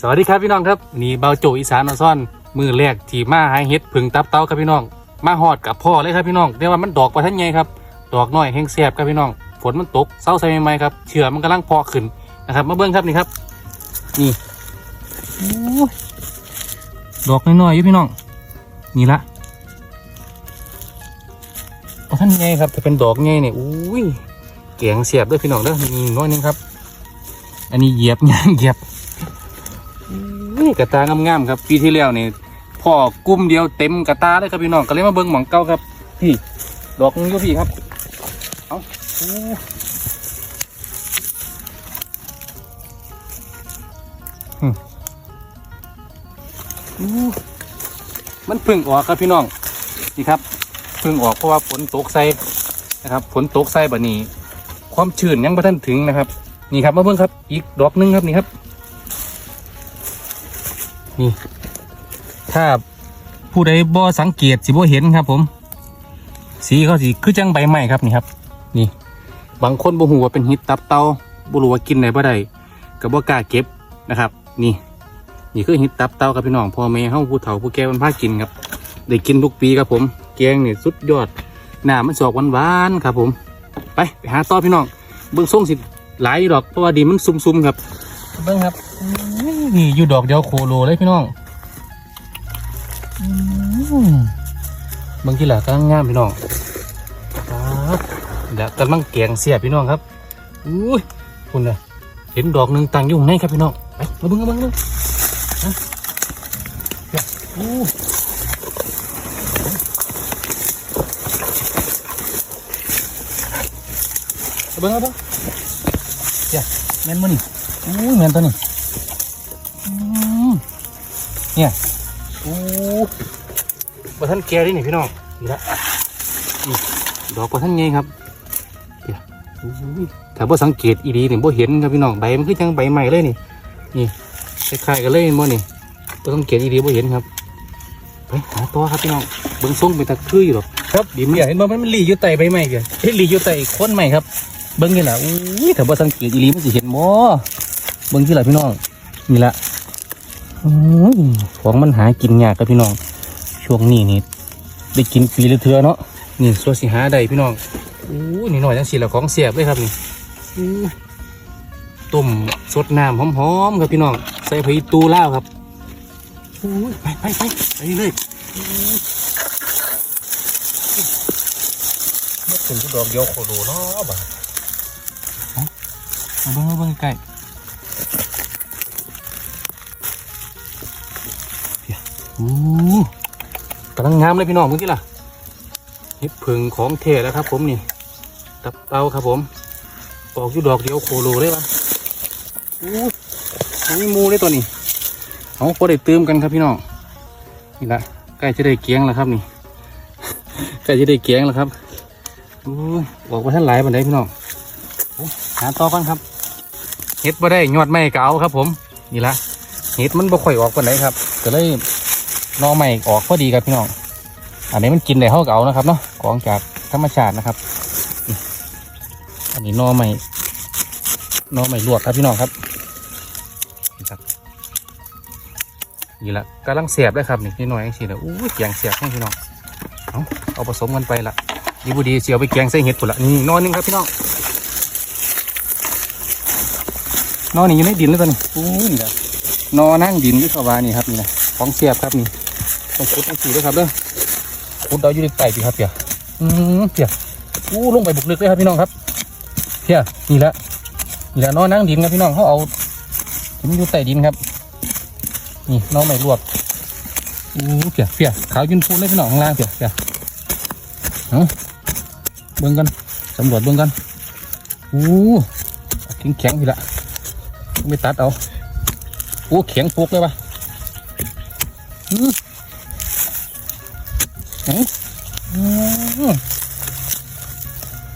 สวัสดีครับพี่น้องครับนี่เบาโจอีสานออนซ่อนมือแรกที่มาหาเห็ดผึ่งตับเต้าครับพี่น้อง มาหอดกับพ่อเลยครับพี่น้องเรียกว่ามันดอกประทันไงครับดอกน้อยแห้งแสบครับพี่น้องฝนมันตกเศร้าใส่ใหม่ๆครับเชื่อมันกำลังพอขึ้นนะครับ มาเบิ้งครับนี่ครับ นี่โอ้ดอกน้อยๆอยู่พี่น้องนี่ละประทันไงครับจะเป็นดอกไงเนี่ยอุ้ยแกงเสียบด้วยพี่น้องเด้อนี่น้อยนึงครับ อันนี้เหยียบยางเหยียบ นี่กระตางามๆครับปีที่แล้วนี่พ่อกุ้มเดียวเต็มกระตาเลยครับพี่น้องก็เลยมาเบิ้งหมองเก้าครับพี่ดอกนึงอยู่พี่ครับเอาอ้หึโอ้มันพึ่งออกครับพี่น้องนี่ครับพึ่งออกเพราะว่าฝนตกใส่นะครับฝนตกใส่แบบนี้ ความชื้นยังไม่ทันถึงนะครับ นี่ครับมาเบิ่งครับ อีกดอกหนึงครับนี่ครับ นี่ถ้าผู้ใดบ่สังเกตสิบ่เห็นครับ ผม สีเขาสีคือจังใบไม้ครับนี่ครับ นี่ บางคนบ่ฮู้ว่าเป็นเหิดตับเตาบ่รู้ว่ากินได้บ่ได้ก็บ่กล้าเก็บนะครับ นี่ นี่คือเหิดตับเตาครับพี่น้องพ่อแม่เฮาผู้เฒ่าผู้แก่มันพากินครับได้กินทุกปีครับผมแกงนี่สุดยอดหน้ามันสอกหวานๆครับ ผม ไปไปหาต่อพี่น้องเบิ่งส่งสิหลายดอกเพราะว่าดินมันซุ่มๆครับเบิ่งครับ นี่อยู่ดอกเดียวโคโลเลยพี่น้องอบางทีหละกำลังงามพี่น้องเดี๋ยวกำลังแกงเสียบพี่น้องครับอุ้ยคุณน่ะเห็นดอกหนึ่งตั้งอยู่ข้างในครับพี่น้องไปมาบิ่งมาบิ่งมาบิ่งฮะเดี๋ยวอู้เบิ่งมาเบิ่งเดี๋ยวแมนมั้นี่อู้ยแมนตัวนี้ เนี่ยอู้บะท่านแก่ดินี่พี่น้องนี่ละนี่ดอกบะท่านไงครับเดี๋ยวอู้ยถ้าบ่สังเกตอีดีนี่บ่เห็นครับพี่น้องใบมันคือจังใบใหม่เลยนี่นี่คล้ายๆกันเลยบ่นี่บ่สังเกตอีดีบ่เห็นครับไปหาตัวครับพี่น้องเบิ่งทรงเป็นตะคืออยู่หรอกครับดีมันเห็นบ่มันมันหลีอยู่ใต้ใบไม้เกี่ยเฮ้ยหลีอยู่ใต้โคนไม้ครับเบิ่งนี่ล่ะอู้ยถ้าบ่สังเกตอีหลีมันสิเห็นบ่เบิ่งที่ไหละพี่น้องนี่ละอื้อ ของมันหากินยากครับพี่น้อง ช่วงนี้นี่ได้กินปีละเทือเนาะนี่ส่วนสิหาได้พี่น้องอู้นี่หน่อยจังสิละของเสียบเลยครับนี่อู้ต้มสดน้ำหอมๆครับพี่น้อง ใส่ผักตูล่าวครับอู้ยไปไปไปไปเลยอู้ยมาถึงก็ดอกเดียวโคโดเนาะบ่าเอามาเบิ่งมาเบิ่งใก อู้กำลังงามเลยพี่น้องเมื่อกี้ล่ะเห็ดผึ่งของเทแล้วครับ ผมนี่ตับเตาครับผมออกอยู่ดอกเดียวโคโลเลยปะอู้มีมูเลยตัวนี้เอาพอได้เติมกันครับพี่น้องนี่ละใกล้จะได้เกียงแล้วครับนี่ใกล้จะได้เกียงแล้วครับอู้บอกว่าท่านหลายบันไดพี่น้องหาต่อกันครับเห็ดบ่ได้ยอดไม้เก่าครับ ผม นี่ละเห็ดมันบ่ค่อยออกปันไดครับก็เลย นอใหม่ออกพอดีครับพี่น้อง อันนี้มันกินได้เท่าเก่านะครับเนาะของจากธรรมชาตินะครับนี่อันนี้นอใหม่นอใหม่ลวกครับพี่น้องครับนี่ครับนี่ละกำลังเสียบเลยครับนี่นิดหน่อยสิเลยอู้ยแกงเสียบให้พี่น้องเอาเอาผสมกันไปละดีบุดีเสียวไปแกงใส่เห็ดปุ๋ละนี่นอหนึงครับพี่น้องนอนี่อยู่ในดินแล้วตอนนี้อู้ยนี่ละนอนั่งดินที่เขาวานี่ครับนี่นะของเสียบครับนี่ ต้องขุดต้องสีด้วยครับเด้อขุดเอาอยู่ในใต้พี่ครับเพียอืมเพียอู้ลงไปบุกลึกเลยครับพี่น้องครับเพียนี่ละนี่ละนอนนั่งดินครับพี่น้องเขาเอาถึงอยู่ใต้ดินครับ นี่น้องไม่รวบอู้เพียเพียขาวยืนพูนเลยพี่น้องข้างล่างเพียเพียเอาเบิ่งกันสำรวจเบิ่งกันอู้แข็งแข็งพี่ละไม่ตัดเอาอู้แข็งปุกเลยปะอืมอื มอืม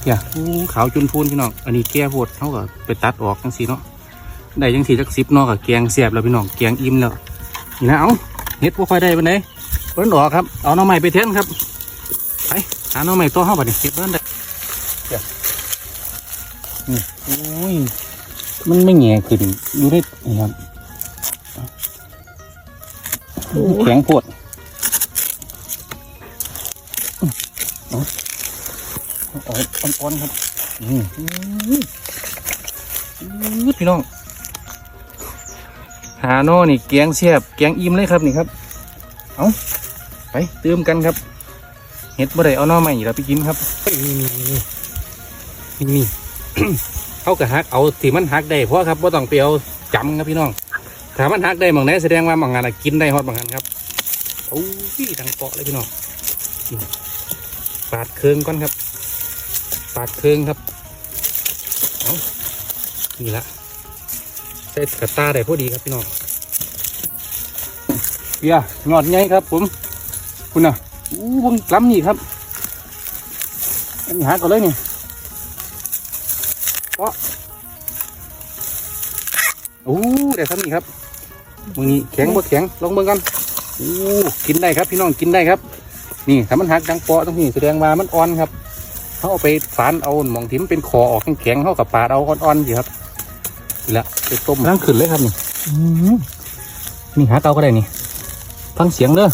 อย่าอู้ขาวจุนพูนพี่น้อง อันนี้แก้โพดเท่ากับไปตัดออกจังสีเนาะ ได้จังสีจักสิบเนอกกับแกงเสียบแล้วพี่น้อง แกงอิ่มแล้วนี่นะเอาเฮ็ดพวกค่อยได้ปานไหนเบิ้นออกครับ เอาหน้องใหม่ไปเทนครับ ไปหาหน้องใหม่ตัวห้าบัดนี้เก็บเบิ้นได้เดี๋ยวนี่โอ้ย มันไม่แง่ขึ้นอยู่ได้นี่ครับแข็งปวด อาอ่อนๆครับอืมอื้อพี่น้อง หาโน่นี่แกงเสียบแกงอิ่มเลยครับนี่ครับ เอาไปเติมกันครับ เห็ดบ่ได้เอาหน่อใหม่เราไปกินครับนี่นี่นี่นี่เขากะฮักเอาที่มันฮักได้เพราะครับว่าต้องไปเอาจำครับพี่น้องถ้ามันฮักได้บางไหนแสดงว่าบางงานอะกินได้ฮอดบางงานครับโอ้ยทางเกาะเลยพี่น้องอืมปาดเคืองก่อนครับ ปาดเคืองครับเอานี่ละใส่กระตาได้พอดีครับพี่น้องเบียร์หยอดไงครับ ผม คุณน่ะอู้เบงล้ำนี่ครับอันนี้หาก่อนเลยนี่เพราะโอ้ได้ครับนี่ครับมือนี้แข็งบ่แข็งลองเบิ่งกันอู้กินได้ครับ พี่น้องกินได้ครับ นี่ถ้ามันหักดังเปาะตรงนี้แสดงว่ามันอ่อนครับ เขาเอาไปฝานเอาหมองที่มันเป็นคอออกแข็งๆเขากับปาดเอาอ่อนๆอยู่ครับนี่ละไปต้มร่างขึ้นเลยครับนี่อื้อหือนี่หาเตาก็ได้นี่ฟังเสียงเด้อ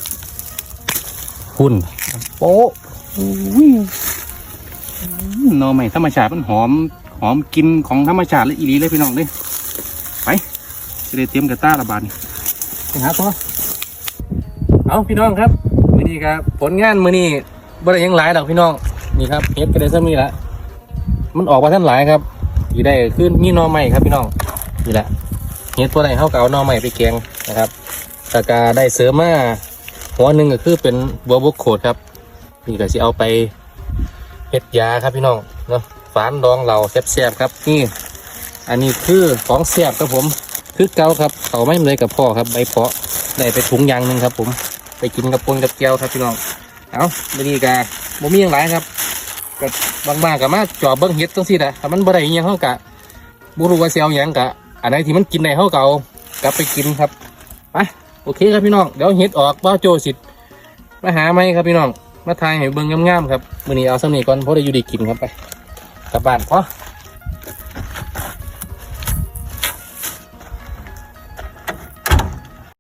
คุณโป๊ะอุ้ยหนอใหม่ธรรมชาติมันหอมหอมกินของธรรมชาติเลยอีหลีเลยพี่น้องเลยไปจะได้เตรียมกระต้าระบาดนี่ไปหาตัวเอาพี่น้องครับมือนี้ครับผลงานมือนี้บ่ได้หยังหลายดอกพี่น้อง นี่ครับเฮ็ดก็ได้ซ้ำนี่ละมันออกมาท่านหลายครับที่ได้ขึ้นมีนอใหม่ครับพี่น้องนี่แหละเฮ็ดตัวไหนเข้าเก่านอใหม่ไปแกงนะครับตากาได้เสริมมาหัวหนึ่งก็คือเป็นบัวบกโขดครับนี่ก็สิเอาไปเฮ็ดยาครับพี่น้องเนาะฝานดองเราแซ่บๆครับนี่อันนี้คือของแซ่บครับผมคือเกาครับเขาไม่เลยกับพ่อครับใบเพาะได้ไปถุงยางหนึ่งครับ ผมไปกินกับปนกับเกี๊ยวครับพี่น้องเอาไม่ดีกาบ่มีอย่างไรครับ ก็บบางๆกับมาจอบเบิ้งเฮ็ดตั้งสินะถ้ามันบ่ได้อิหยังเขากะบ่รู้ว่าสิเซลหยังกะอันไหนที่มันกินได้เขาเก่ากลับไปกินครับไปโอเคครับพี่น้องเดี๋ยวเฮ็ดออกบ้าโจสิทธิ์มาหาไหมครับพี่น้องมาทายให้เบิ่งงามๆครับมื้อนี้เอาสำนีก่อนเพราะได้อยู่ดีกินครับไปกลับบ้านพอ